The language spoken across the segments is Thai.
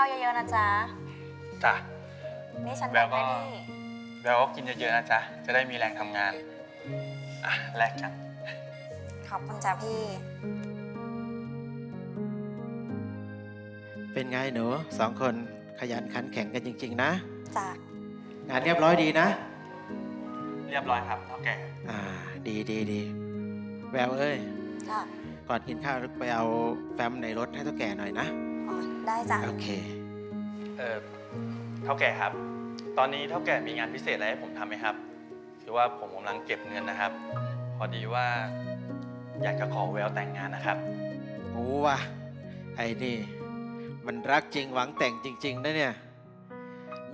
าวเยอะๆนะจ๊ะ จ้ะ นี่ฉันแววก็แบ่งให้นี่ แววก็กินเยอะๆนะจ๊ะ จะได้มีแรงทำงาน อะ แลกกัน ขอบคุณจ้ะพี่ เป็นไงหนูสองคนขยันขันแข็งกันจริง ๆ นะ จ้ะ งานเรียบร้อยดีนะ เรียบร้อยครับเท่าแก่ อ่า ดีดีดีแววเอ้ย จ้ะ ก่อนกินข้าวไปเอาแฟ้มในรถให้เท่าแก่หน่อยนะอ๋อ ได้จ้ะ โอเค เออเท่าแก่ครับ ตอนนี้เท่าแก่มีงานพิเศษอะไรให้ผมทำไหมครับ คือว่าผมกำลังเก็บเงินนะครับ พอดีว่า อยากจะขอแววแต่งงานนะครับ โอ้ว่ะไอ้นี่ มันรักจริงหวังแต่งจริงๆนะเนี่ย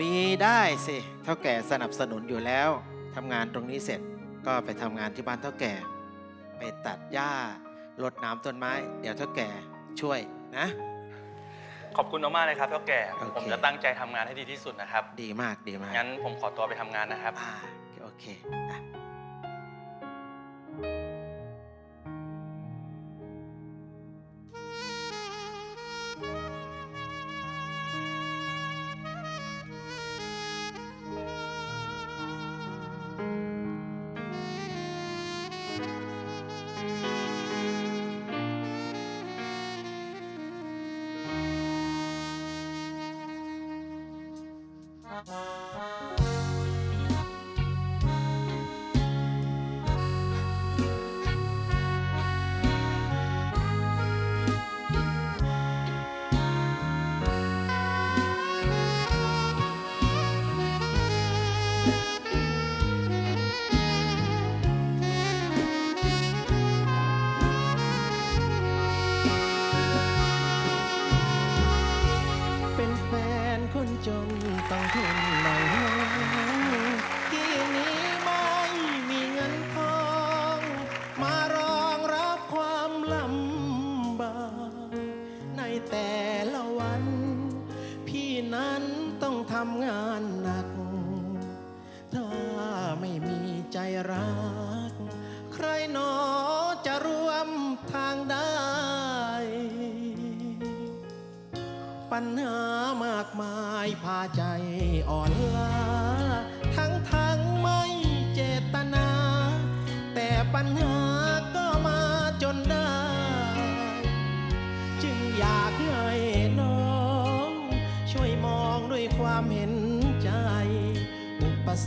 มีได้สิ เท่าแก่สนับสนุนอยู่แล้วทำงานตรงนี้เสร็จก็ไปทำงานที่บ้านเท่าแก่ ไปตัดหญ้ารดน้ำต้นไม้ เดี๋ยวเท่าแก่ช่วยนะ ขอบคุณมากๆเลยครับเท่าแก่ โอเค ผมจะตั้งใจทำงานให้ดีที่สุดนะครับ ดีมากดีมากงั้นผมขอตัวไปทำงานนะครับ อ่าโอเคอะำงานหนัก ถ้าไม่มีใจรัก ใครหนอจะร่วมทางได้ ปัญหามากมายพาใจอ่อนล้าทั้งทั้งไม่เจตนา แต่ปัญหา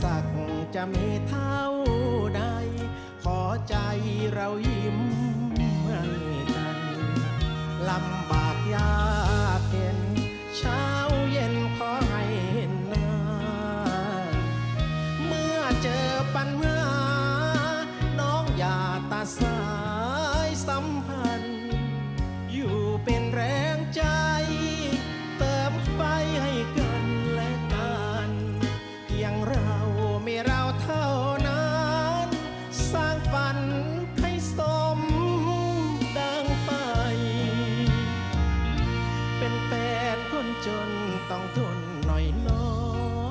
สรรคจะมีเท่าใด ขอใจเรายิ้มให้กันลำบากยาก เป็นแฟนคนจนต้องทนหน่อยน้อ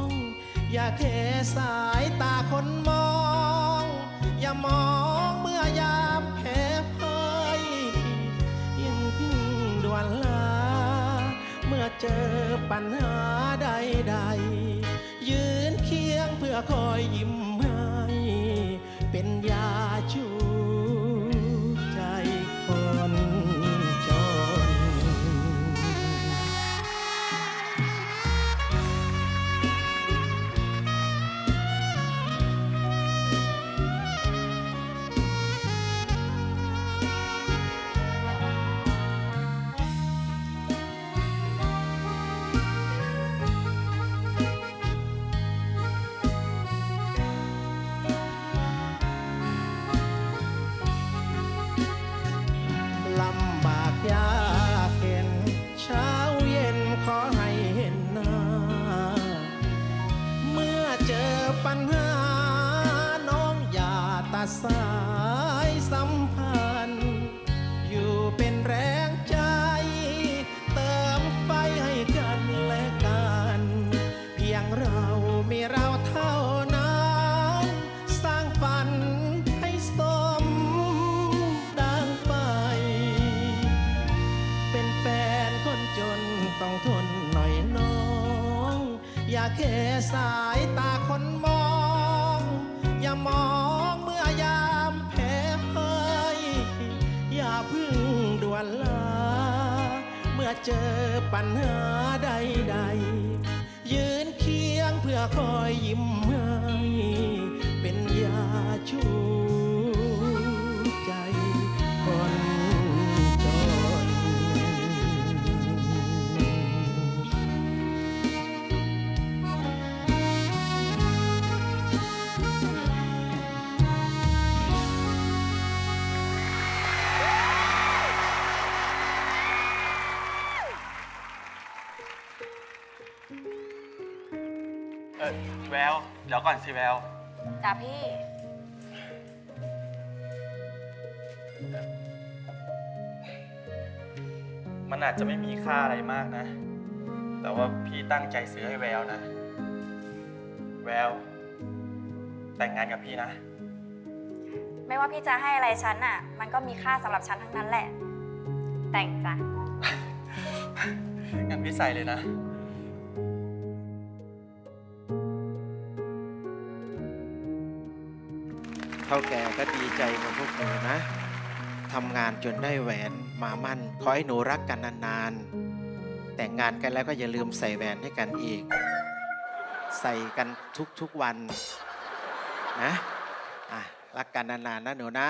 ง อย่าแค่สายตาคนมอง อย่ามองเมื่อยามแพ้พ่ายยิ่งยิ่งดวนลา เมื่อเจอปัญหาใดๆยืนเคียงเพื่อคอยยิ้มให้เป็นยาาตัดสายสัมพันธ์ อยู่เป็นแรงใจ เติมไฟให้กันและกัน เพียงเรามีเราเท่านั้นสร้างฝันให้สมดังไป เป็นแฟนคนจนต้องทนหน่อยน้อง อย่าแค่สายตาคนมอง อย่ามอง พึ่งด่วนลา เมื่อเจอปัญหาใดๆ ยืนเคียงเพื่อคอยยิ้มให้เป็นยาชู แววเดี๋ยวก่อนสิแวว จ้ะพี่ มันอาจจะไม่มีค่าอะไรมากนะ แต่ว่าพี่ตั้งใจซื้อให้แววนะ แวว แต่งงานกับพี่นะ ไม่ว่าพี่จะให้อะไรฉันอะ มันก็มีค่าสำหรับฉันทั้งนั้นแหละ แต่งจ้ะ งั้นพี่ใส่เลยนะ เท่าแก่ก็ดีใจกับพวกหนูนะทำงานจนได้แหวนมามั่น ขอให้หนูรักกันนานๆ แต่งงานกันแล้วก็อย่าลืมใส่แหวนให้กันอีก ใส่กันทุกๆวันนะอะรักกันนานๆนะหนูนะ